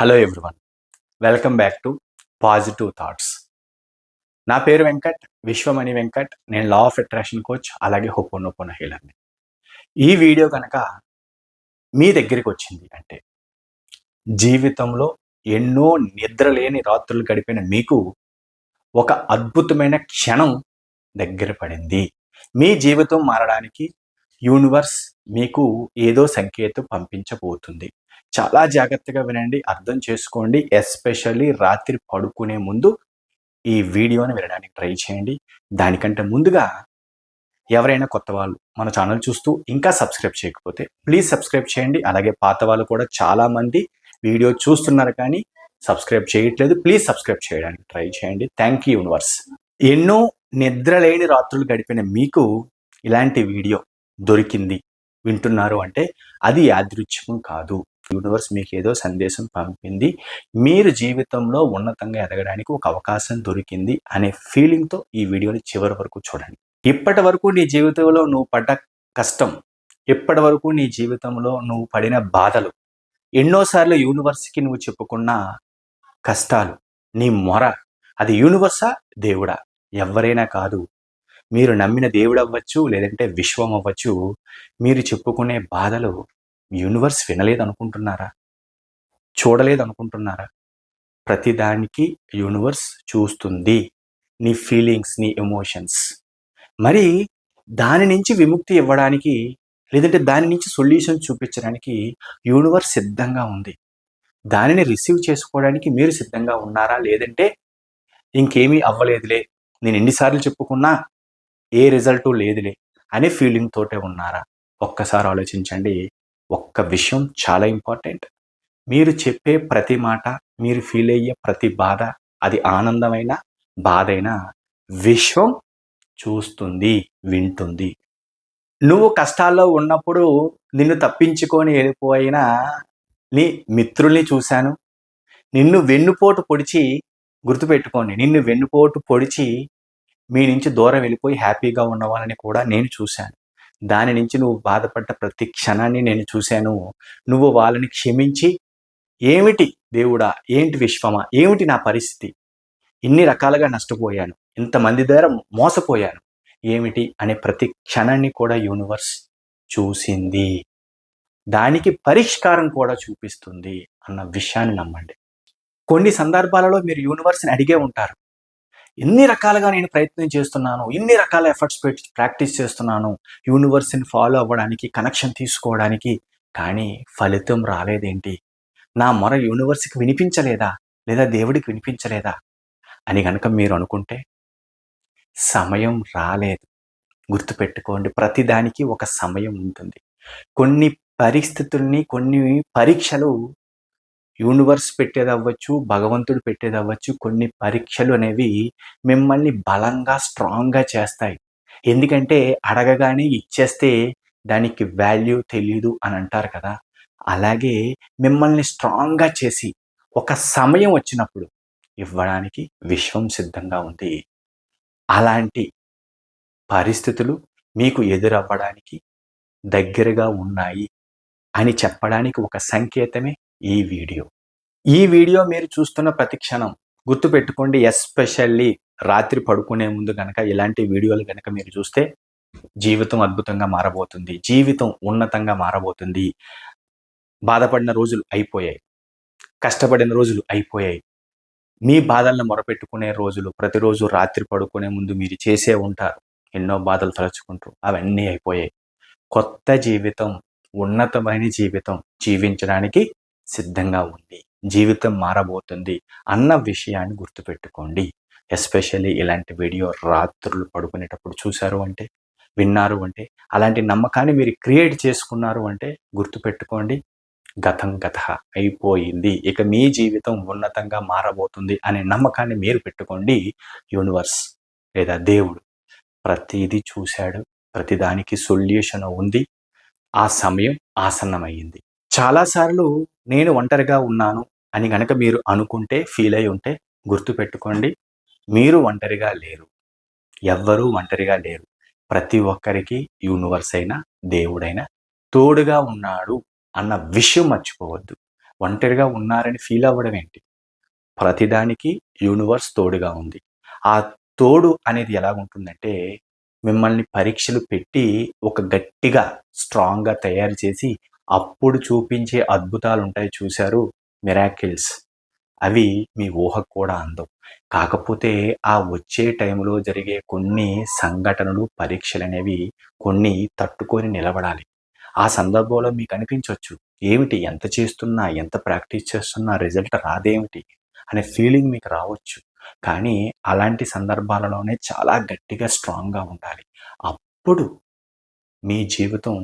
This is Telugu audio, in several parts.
Hello everyone welcome back to positive thoughts నా పేరు వెంకట్ విశ్వమణి వెంకట్. నేను లా ఆఫ్ అట్రాక్షన్ కోచ్ అలాగే హోపోనోపోన హీలర్ని ఈ వీడియో కనుక మీ దగ్గరికి వచ్చింది అంటే జీవితంలో ఎన్నో నిద్రలేని రాత్రులు గడిపిన మీకు ఒక అద్భుతమైన క్షణం దగ్గర పడింది. మీ జీవితం మారడానికి యూనివర్స్ మీకు ఏదో సంకేతం పంపించబోతుంది. చాలా జాగ్రత్తగా వినండి అర్థం చేసుకోండి ఎస్పెషల్లీ రాత్రి పడుకునే ముందు ఈ వీడియోని వినడానికి ట్రై చేయండి. దానికంటే ముందుగా ఎవరైనా కొత్త వాళ్ళు మన ఛానల్ చూస్తూ ఇంకా సబ్స్క్రైబ్ చేయకపోతే ప్లీజ్ సబ్స్క్రైబ్ చేయండి. అలాగే పాత వాళ్ళు కూడా చాలామంది వీడియో చూస్తున్నారు కానీ సబ్స్క్రైబ్ చేయట్లేదు. ప్లీజ్ సబ్స్క్రైబ్ చేయడానికి ట్రై చేయండి. Thank you universe. ఎన్నో నిద్రలేని రాత్రులు గడిపిన మీకు ఇలాంటి వీడియో దొరికింది. వింటున్నారు అంటే అది యాదృచ్ఛికం కాదు. యూనివర్స్ మీకు ఏదో సందేశం పంపింది. మీరు జీవితంలో ఉన్నతంగా ఎదగడానికి ఒక అవకాశం దొరికింది అనే ఫీలింగ్తో ఈ వీడియోని చివరి వరకు చూడండి. ఇప్పటి వరకు నీ జీవితంలో నువ్వు పడ్డ కష్టం ఇప్పటి వరకు నీ జీవితంలో నువ్వు పడిన బాధలు ఎన్నోసార్లు యూనివర్స్కి నువ్వు చెప్పుకున్న కష్టాలు నీ మొర అది యూనివర్సా దేవుడా? ఎవరైనా కాదు. మీరు నమ్మిన దేవుడు అవ్వచ్చు లేదంటే విశ్వం అవ్వచ్చు. మీరు చెప్పుకునే బాధలు యూనివర్స్ వినలేదు అనుకుంటున్నారా చూడలేదు అనుకుంటున్నారా ప్రతిదానికి యూనివర్స్ చూస్తుంది నీ ఫీలింగ్స్ నీ ఎమోషన్స్. మరి దాని నుంచి విముక్తి ఇవ్వడానికి లేదంటే దాని నుంచి సొల్యూషన్ చూపించడానికి యూనివర్స్ సిద్ధంగా ఉంది. దానిని రిసీవ్ చేసుకోవడానికి మీరు సిద్ధంగా ఉన్నారా? లేదంటే ఇంకేమీ అవ్వలేదులే నేను ఎన్నిసార్లు చెప్పుకున్నా ఏ రిజల్టు లేదులే అనే ఫీలింగ్ తోటే ఉన్నారా? ఒక్కసారి ఆలోచించండి. ఒక్క విషయం చాలా ఇంపార్టెంట్. మీరు చెప్పే ప్రతి మాట మీరు ఫీల్ అయ్యే ప్రతి బాధ అది ఆనందమైన బాధైనా విశ్వం చూస్తుంది వింటుంది. నువ్వు కష్టాల్లో ఉన్నప్పుడు నిన్ను తప్పించుకొని వెళ్ళిపోయిన నీ మిత్రుల్ని చూశాను. నిన్ను వెన్నుపోటు పొడిచి గుర్తుపెట్టుకోండి నిన్ను వెన్నుపోటు పొడిచి మీ నుంచి దూరం వెళ్ళిపోయి హ్యాపీగా ఉన్న కూడా నేను చూశాను. దాని నుంచి నువ్వు బాధపడ్డ ప్రతి క్షణాన్ని నేను చూశాను. నువ్వు వాళ్ళని క్షమించి ఏమిటి దేవుడా? ఏంటి విశ్వమా? ఏమిటి నా పరిస్థితి? ఇన్ని రకాలుగా నష్టపోయాను. ఇంతమంది దగ్గర మోసపోయాను. ఏమిటి? అనే ప్రతి క్షణాన్ని కూడా యూనివర్స్ చూసింది. దానికి పరిష్కారం కూడా చూపిస్తుంది అన్న విషయాన్ని నమ్మండి. కొన్ని సందర్భాలలో మీరు యూనివర్స్ని అడిగే ఉంటారు. ఎన్ని రకాలుగా నేను ప్రయత్నం చేస్తున్నాను ఎన్ని రకాల ఎఫర్ట్స్ పెట్టి ప్రాక్టీస్ చేస్తున్నాను యూనివర్స్ని ఫాలో అవ్వడానికి కనెక్షన్ తీసుకోవడానికి కానీ ఫలితం రాలేదేంటి? నా మొర యూనివర్స్కి వినిపించలేదా? లేదా దేవుడికి వినిపించలేదా? అని కనుక మీరు అనుకుంటే సమయం రాలేదు. గుర్తుపెట్టుకోండి ప్రతిదానికి ఒక సమయం ఉంటుంది. కొన్ని పరిస్థితుల్ని కొన్ని పరీక్షలు యూనివర్స్ పెట్టేది అవ్వచ్చు భగవంతుడు పెట్టేది అవ్వచ్చు కొన్ని పరీక్షలు అనేవి మిమ్మల్ని బలంగా స్ట్రాంగ్గా చేస్తాయి. ఎందుకంటే అడగగానే ఇచ్చేస్తే దానికి వాల్యూ తెలియదు అని అంటారు కదా. అలాగే మిమ్మల్ని స్ట్రాంగ్గా చేసి ఒక సమయం వచ్చినప్పుడు ఇవ్వడానికి విశ్వం సిద్ధంగా ఉంది. అలాంటి పరిస్థితులు మీకు ఎదురవ్వడానికి దగ్గరగా ఉన్నాయి అని చెప్పడానికి ఒక సంకేతమే ఈ వీడియో. ఈ వీడియో మీరు చూస్తున్న ప్రతి క్షణం గుర్తుపెట్టుకోండి ఎస్పెషల్లీ రాత్రి పడుకునే ముందు కనుక ఇలాంటి వీడియోలు కనుక మీరు చూస్తే జీవితం అద్భుతంగా మారబోతుంది జీవితం ఉన్నతంగా మారబోతుంది. బాధపడిన రోజులు అయిపోయాయి కష్టపడిన రోజులు అయిపోయాయి. మీ బాధలను మొరపెట్టుకునే రోజులు ప్రతిరోజు రాత్రి పడుకునే ముందు మీరు చేసే ఉంటారు ఎన్నో బాధలు తలుచుకుంటూ అవన్నీ అయిపోయాయి. కొత్త జీవితం ఉన్నతమైన జీవితం జీవించడానికి సిద్ధంగా ఉంది. జీవితం మారబోతుంది అన్న విషయాన్ని గుర్తుపెట్టుకోండి. ఎస్పెషల్లీ ఇలాంటి వీడియో రాత్రులు పడుకునేటప్పుడు చూశారు అంటే విన్నారు అంటే అలాంటి నమ్మకాన్ని మీరు క్రియేట్ చేసుకున్నారు అంటే గుర్తుపెట్టుకోండి. గతం గత అయిపోయింది. ఇక మీ జీవితం ఉన్నతంగా మారబోతుంది అనే నమ్మకాన్ని మీరు పెట్టుకోండి. యూనివర్స్ లేదా దేవుడు ప్రతిదీ చూశాడు. ప్రతిదానికి సొల్యూషన్ ఉంది. ఆ సమయం ఆసన్నమయ్యింది చాలాసార్లు నేను ఒంటరిగా ఉన్నాను అని గనక మీరు అనుకుంటే ఫీల్ అయి ఉంటే గుర్తుపెట్టుకోండి. మీరు ఒంటరిగా లేరు. ఎవ్వరూ ఒంటరిగా లేరు. ప్రతి ఒక్కరికి యూనివర్స్ అయినా దేవుడైనా తోడుగా ఉన్నాడు అన్న విషయం మర్చిపోవద్దు. ఒంటరిగా ఉన్నారని ఫీల్ అవ్వడం ఏంటి? ప్రతిదానికి యూనివర్స్ తోడుగా ఉంది. ఆ తోడు అనేది ఎలా ఉంటుందంటే మిమ్మల్ని పరీక్షలు పెట్టి ఒక గట్టిగా స్ట్రాంగ్గా తయారు చేసి అప్పుడు చూపించే అద్భుతాలు ఉంటాయి చూశారు మిరాకిల్స్. అవి మీ ఊహకు కూడా అందం. కాకపోతే ఆ వచ్చే టైంలో జరిగే కొన్ని సంఘటనలు పరీక్షలు అనేవి కొన్ని తట్టుకొని నిలబడాలి. ఆ సందర్భంలో మీకు అనిపించవచ్చు ఏమిటి ఎంత చేస్తున్నా ఎంత ప్రాక్టీస్ చేస్తున్నా రిజల్ట్ రాదేమిటి అనే ఫీలింగ్ మీకు రావచ్చు. కానీ అలాంటి సందర్భాలలోనే చాలా గట్టిగా స్ట్రాంగ్గా ఉండాలి. అప్పుడు మీ జీవితం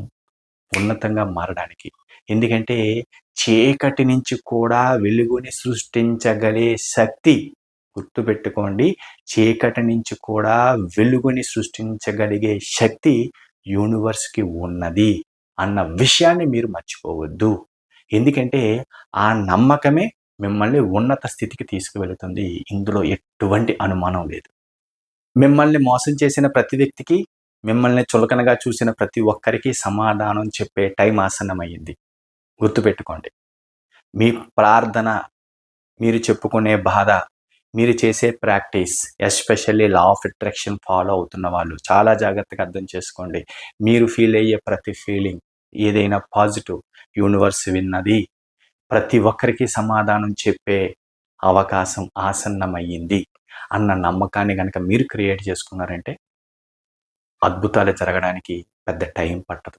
ఉన్నతంగా మారడానికి. ఎందుకంటే చీకటి నుంచి కూడా వెలుగుని సృష్టించగలే శక్తి గుర్తుపెట్టుకోండి. చీకటి నుంచి కూడా వెలుగుని సృష్టించగలిగే శక్తి యూనివర్స్కి ఉన్నది అన్న విషయాన్ని మీరు మర్చిపోవద్దు. ఎందుకంటే ఆ నమ్మకమే మిమ్మల్ని ఉన్నత స్థితికి తీసుకువెళుతుంది. ఇందులో ఎటువంటి అనుమానం లేదు. మిమ్మల్ని మోసం చేసిన ప్రతి వ్యక్తికి మిమ్మల్ని చులకనగా చూసిన ప్రతి ఒక్కరికి సమాధానం చెప్పే టైం ఆసన్నమయ్యింది. గుర్తుపెట్టుకోండి. మీ ప్రార్థన మీరు చెప్పుకునే బాధ మీరు చేసే practice especially law of attraction follow అవుతున్న వాళ్ళు చాలా జాగ్రత్తగా అర్థం చేసుకోండి. మీరు ఫీల్ అయ్యే ప్రతి ఫీలింగ్ ఏదైనా పాజిటివ్ యూనివర్స్ విన్నది ప్రతి ఒక్కరికి సమాధానం చెప్పే అవకాశం ఆసన్నమయ్యింది అన్న నమ్మకాన్ని కనుక మీరు క్రియేట్ చేసుకున్నారంటే అద్భుతాలు జరగడానికి పెద్ద టైం పట్టదు.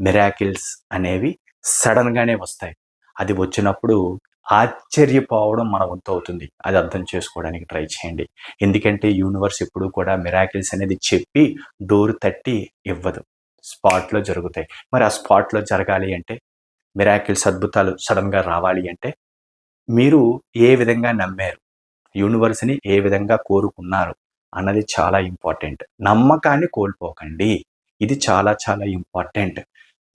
మిరాకిల్స్ అనేవి సడన్గానే వస్తాయి. అది వచ్చినప్పుడు ఆశ్చర్యపోవడం మన వంతు అవుతుంది. అది అర్థం చేసుకోవడానికి ట్రై చేయండి. ఎందుకంటే యూనివర్స్ ఎప్పుడు కూడా మిరాకిల్స్ అనేది చెప్పి డోర్ తట్టి ఇవ్వదు. స్పాట్లో జరుగుతాయి. మరి ఆ స్పాట్లో జరగాలి అంటే మిరాకిల్స్ అద్భుతాలు సడన్గా రావాలి అంటే మీరు ఏ విధంగా నమ్మారు? యూనివర్స్ని ఏ విధంగా కోరుకున్నారు? అన్నది చాలా ఇంపార్టెంట్. నమ్మకాన్ని కోల్పోకండి. ఇది చాలా చాలా ఇంపార్టెంట్.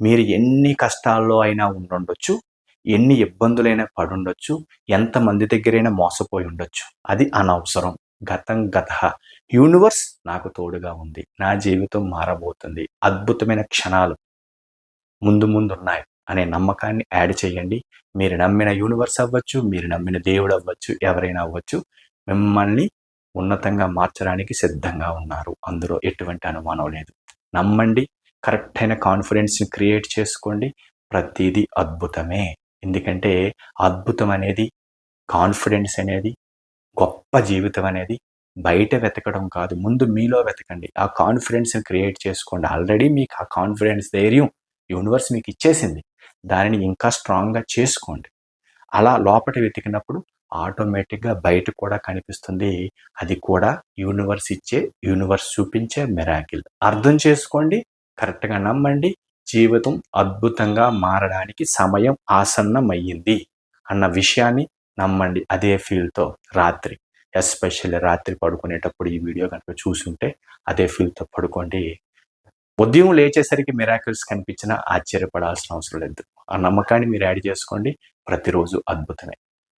మీరు ఎన్ని కష్టాల్లో అయినా ఉండుండొచ్చు. ఎన్ని ఇబ్బందులైనా పడుండొచ్చు. ఎంతమంది దగ్గరైనా మోసపోయి ఉండొచ్చు. అది అనవసరం. గతం గత. యూనివర్స్ నాకు తోడుగా ఉంది. నా జీవితం మారబోతుంది. అద్భుతమైన క్షణాలు ముందు ముందు ఉన్నాయి అనే నమ్మకాన్ని యాడ్ చేయండి. మీరు నమ్మిన యూనివర్స్ అవ్వచ్చు మీరు నమ్మిన దేవుడు అవ్వచ్చు ఎవరైనా అవ్వచ్చు. మిమ్మల్ని ఉన్నతంగా మార్చడానికి సిద్ధంగా ఉన్నారు. అందులో ఎటువంటి అనుమానం లేదు. నమ్మండి కరెక్ట్ అయిన కాన్ఫిడెన్స్ని క్రియేట్ చేసుకోండి. ప్రతిదీ అద్భుతమే. ఎందుకంటే అద్భుతం అనేది కాన్ఫిడెన్స్ అనేది గొప్ప జీవితం అనేది బయట వెతకడం కాదు. ముందు మీలో వెతకండి. ఆ కాన్ఫిడెన్స్ని క్రియేట్ చేసుకోండి. ఆల్రెడీ మీకు ఆ కాన్ఫిడెన్స్ ధైర్యం యూనివర్స్ మీకు ఇచ్చేసింది. దానిని ఇంకా స్ట్రాంగ్గా చేసుకోండి. అలా లోపల వెతికినప్పుడు ఆటోమేటిక్గా బయట కూడా కనిపిస్తుంది. అది కూడా యూనివర్స్ ఇచ్చే యూనివర్స్ చూపించే మెరాకిల్. అర్థం చేసుకోండి కరెక్ట్గా నమ్మండి. జీవితం అద్భుతంగా మారడానికి సమయం ఆసన్నమయ్యింది అన్న విషయాన్ని నమ్మండి అదే ఫీల్తో రాత్రి. ఎస్పెషల్లీ రాత్రి పడుకునేటప్పుడు ఈ వీడియో కనుక చూసుంటే అదే ఫీల్తో పడుకోండి. ఉదయం లేచేసరికి మిరాకిల్స్ కనిపించినా ఆశ్చర్యపడాల్సిన అవసరం లేదు. ఆ నమ్మకాన్ని మీరు యాడ్ చేసుకోండి. ప్రతిరోజు అద్భుతమే.